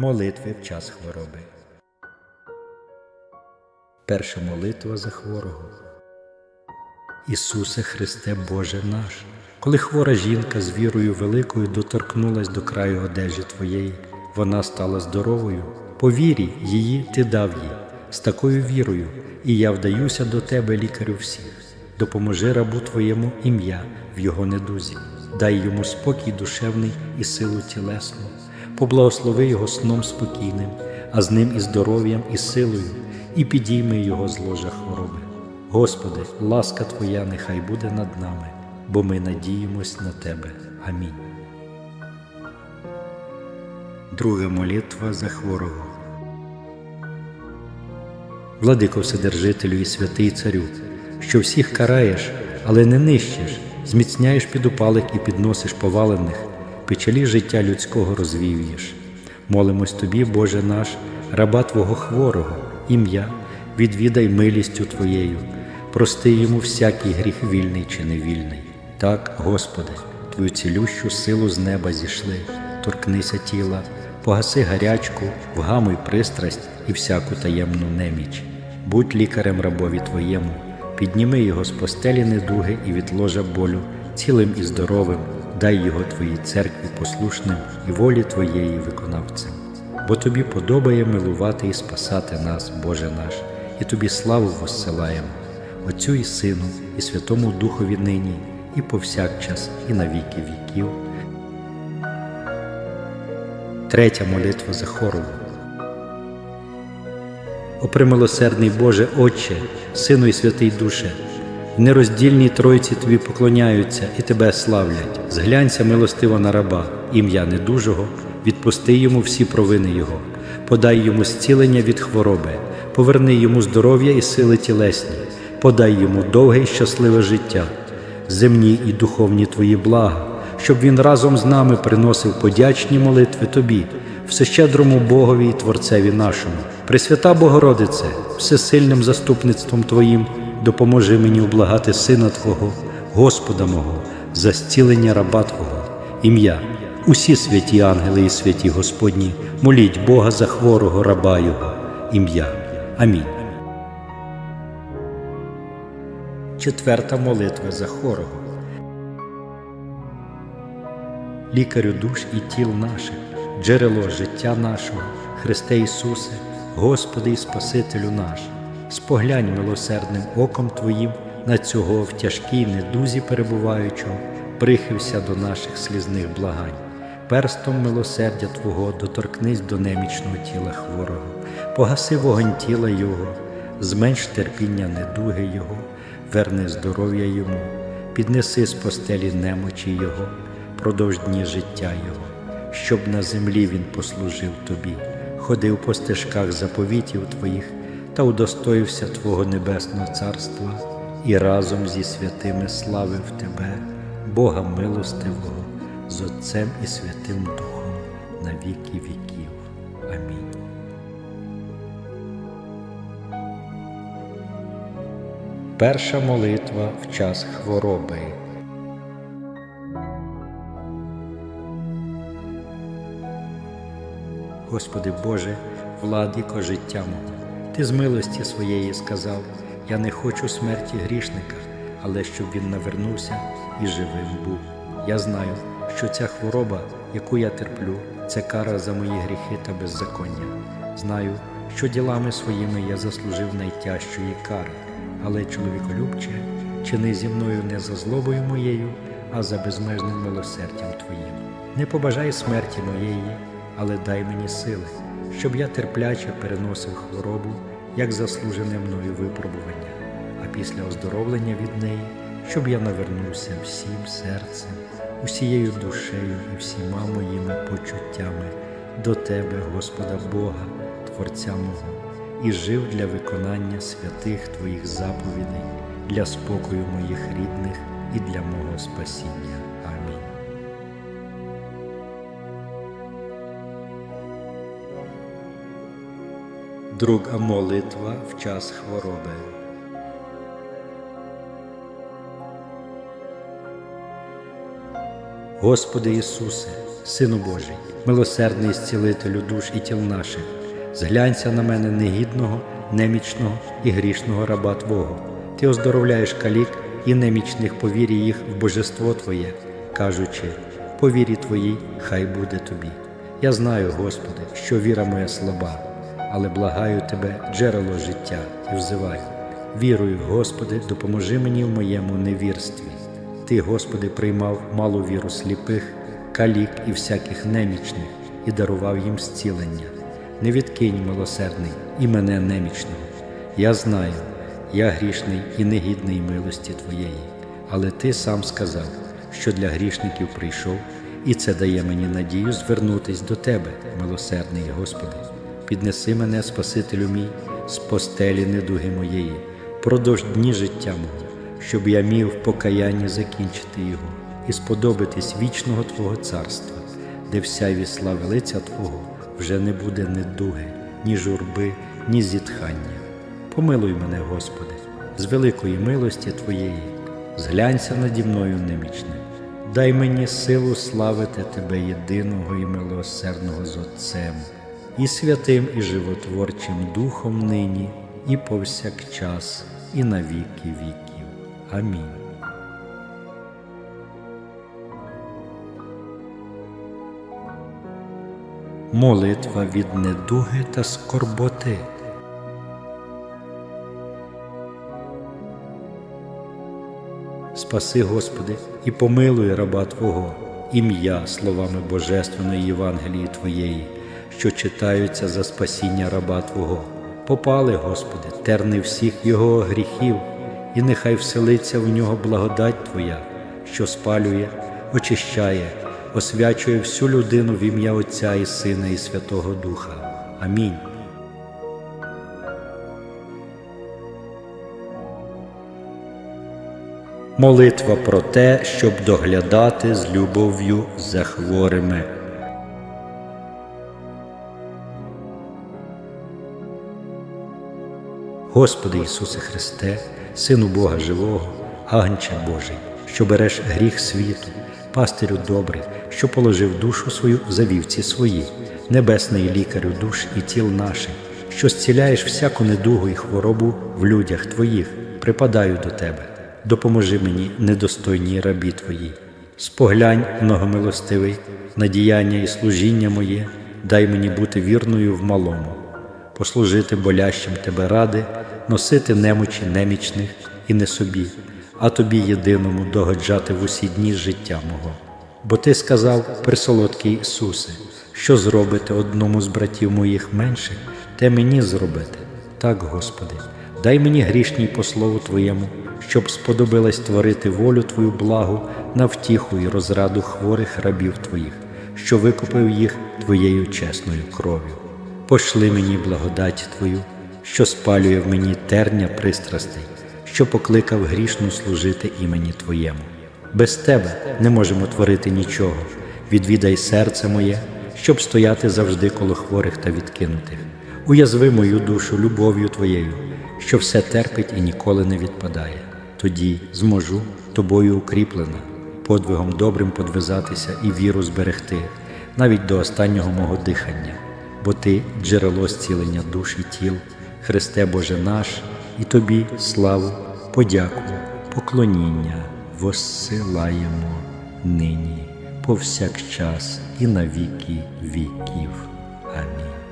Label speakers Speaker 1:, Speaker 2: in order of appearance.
Speaker 1: Молитви в час хвороби. Перша молитва за хворого. Ісусе Христе Боже наш, коли хвора жінка з вірою великою доторкнулась до краю одежі Твоєї, вона стала здоровою. По вірі її Ти дав їй, з такою вірою, і я вдаюся до Тебе, лікарю всіх. Допоможи рабу Твоєму ім'я в його недузі, дай йому спокій душевний і силу тілесну, поблагослови його сном спокійним, а з ним і здоров'ям, і силою, і підійми його з ложа хвороби. Господи, ласка Твоя нехай буде над нами, бо ми надіємось на Тебе. Амінь. Друга молитва за хворого. Владико Вседержителю і святий Царю, що всіх караєш, але не нищиш, зміцняєш підупалих і підносиш повалених, печалі життя людського розвіюєш. Молимось Тобі, Боже наш, раба Твого хворого, ім'я, відвідай милістю Твоєю, прости йому всякий гріх вільний чи невільний. Так, Господи, Твою цілющу силу з неба зійшли, торкнися тіла, погаси гарячку, вгамуй пристрасть і всяку таємну неміч. Будь лікарем рабові Твоєму, підніми його з постелі недуги і від ложа болю, цілим і здоровим, дай його Твоїй церкві послушним і волі Твоєї виконавцем. Бо Тобі подобає милувати і спасати нас, Боже наш, і Тобі славу воссилаємо, Отцю і Сину, і Святому Духові нині, і повсякчас, і на віки віків. Третя молитва за хорову. О примилосердний Боже Отче, Сину і Святий Душе, нероздільній Тройці Тобі поклоняються і Тебе славлять. Зглянься милостиво на раба, ім'я недужого, відпусти йому всі провини Його, подай йому зцілення від хвороби, поверни йому здоров'я і сили тілесні, подай йому довге і щасливе життя, земні і духовні Твої блага, щоб він разом з нами приносив подячні молитви Тобі, всещедрому Богові і Творцеві нашому. Пресвята Богородице, всесильним заступництвом Твоїм, допоможи мені облагати Сина Твого, Господа мого, за зцілення раба Твого, ім'я, усі святі ангели і святі Господні, моліть Бога за хворого раба Його, ім'я. Амінь. Четверта молитва за хворого. Лікарю душ і тіл наших, джерело життя нашого, Христе Ісусе, Господи і Спасителю наш, споглянь милосердним оком Твоїм на цього в тяжкій недузі перебуваючого, прихився до наших слізних благань. Перстом милосердя Твого доторкнись до немічного тіла хворого, погаси вогонь тіла Його, зменш терпіння недуги Його, верни здоров'я Йому, піднеси з постелі немочі Його, продовж дні життя Його, щоб на землі Він послужив Тобі, ходив по стежках заповітів Твоїх та удостоївся Твого небесного царства і разом зі святими славив Тебе, Бога милостивого, з Отцем і Святим Духом на віки віків. Амінь. Перша молитва в час хвороби. Господи Боже, владико життя мого, Ти з милості своєї сказав, я не хочу смерті грішника, але щоб він навернувся і живим був. Я знаю, що ця хвороба, яку я терплю, це кара за мої гріхи та беззаконня. Знаю, що ділами своїми я заслужив найтяжчої кари, але чоловіколюбче, чини зі мною не за злобою моєю, а за безмежним милосердям Твоїм. Не побажай смерті моєї, але дай мені сили, щоб я терпляче переносив хворобу, як заслужене мною випробування, а після оздоровлення від неї, щоб я навернувся всім серцем, усією душею і всіма моїми почуттями до Тебе, Господа Бога, Творця мого, і жив для виконання святих Твоїх заповідей, для спокою моїх рідних і для мого спасіння. Друга молитва в час хвороби. Господи Ісусе, Сину Божий, милосердний зцілителю душ і тіл наших, зглянься на мене негідного, немічного і грішного раба Твого. Ти оздоровляєш калік і немічних по вірі їх в божество Твоє, кажучи, по вірі Твоїй хай буде тобі. Я знаю, Господи, що віра моя слаба, але благаю Тебе, джерело життя, і взиваю. Вірую, Господи, допоможи мені в моєму невірстві. Ти, Господи, приймав малу віру сліпих, калік і всяких немічних і дарував їм зцілення. Не відкинь, милосердний, і мене немічного. Я знаю, я грішний і негідний милості Твоєї, але Ти сам сказав, що для грішників прийшов, і це дає мені надію звернутись до Тебе, милосердний Господи. Піднеси мене, Спасителю мій, з постелі недуги моєї, продовж дні життя мого, щоб я міг в покаянні закінчити його і сподобатись вічного Твого царства, де вся вісла велиця Твого вже не буде недуги, ні журби, ні зітхання. Помилуй мене, Господи, з великої милості Твоєї, зглянься наді мною немічним. Дай мені силу славити Тебе єдиного і милосердного з Отцем, і святим, і животворчим Духом нині, і повсякчас, і на віки віків. Амінь. Молитва від недуги та скорботи. Спаси, Господи, і помилуй раба Твого, ім'я словами Божественної Євангелії Твоєї, що читаються за спасіння раба Твого. Попали, Господи, терни всіх Його гріхів, і нехай вселиться в нього благодать Твоя, що спалює, очищає, освячує всю людину в ім'я Отця і Сина, і Святого Духа. Амінь. Молитва про те, щоб доглядати з любов'ю за хворими. Господи Ісусе Христе, Сину Бога Живого, Агнче Божий, що береш гріх світу, пастирю добрий, що положив душу свою за вівці свої, небесний лікарю душ і тіл наших, що зціляєш всяку недугу і хворобу в людях Твоїх, припадаю до Тебе допоможи мені, недостойній рабі Твоїй. Споглянь, многомилостивий, на діяння і служіння моє, дай мені бути вірною в малому, послужити болящим Тебе ради, носити немочі немічних і не собі, а Тобі єдиному догоджати в усі дні життя мого. Бо Ти сказав, присолодкий Ісусе, що зробите одному з братів моїх менших, те мені зробити. Так, Господи, дай мені грішній по слову Твоєму, щоб сподобилось творити волю Твою благу на втіху і розраду хворих рабів Твоїх, що викупив їх Твоєю чесною кров'ю. Пошли мені благодать Твою, що спалює в мені терня пристрастей, що покликав грішну служити імені Твоєму. Без Тебе не можемо творити нічого. Відвідай серце моє, щоб стояти завжди коло хворих та відкинутих. Уязви мою душу любов'ю Твоєю, що все терпить і ніколи не відпадає. Тоді зможу, тобою укріплена, подвигом добрим подвизатися і віру зберегти, навіть до останнього мого дихання, бо Ти джерело зцілення душ і тіл, Христе Боже наш, і Тобі славу, подяку, поклоніння воссилаємо нині, повсякчас і на віки віків. Амінь.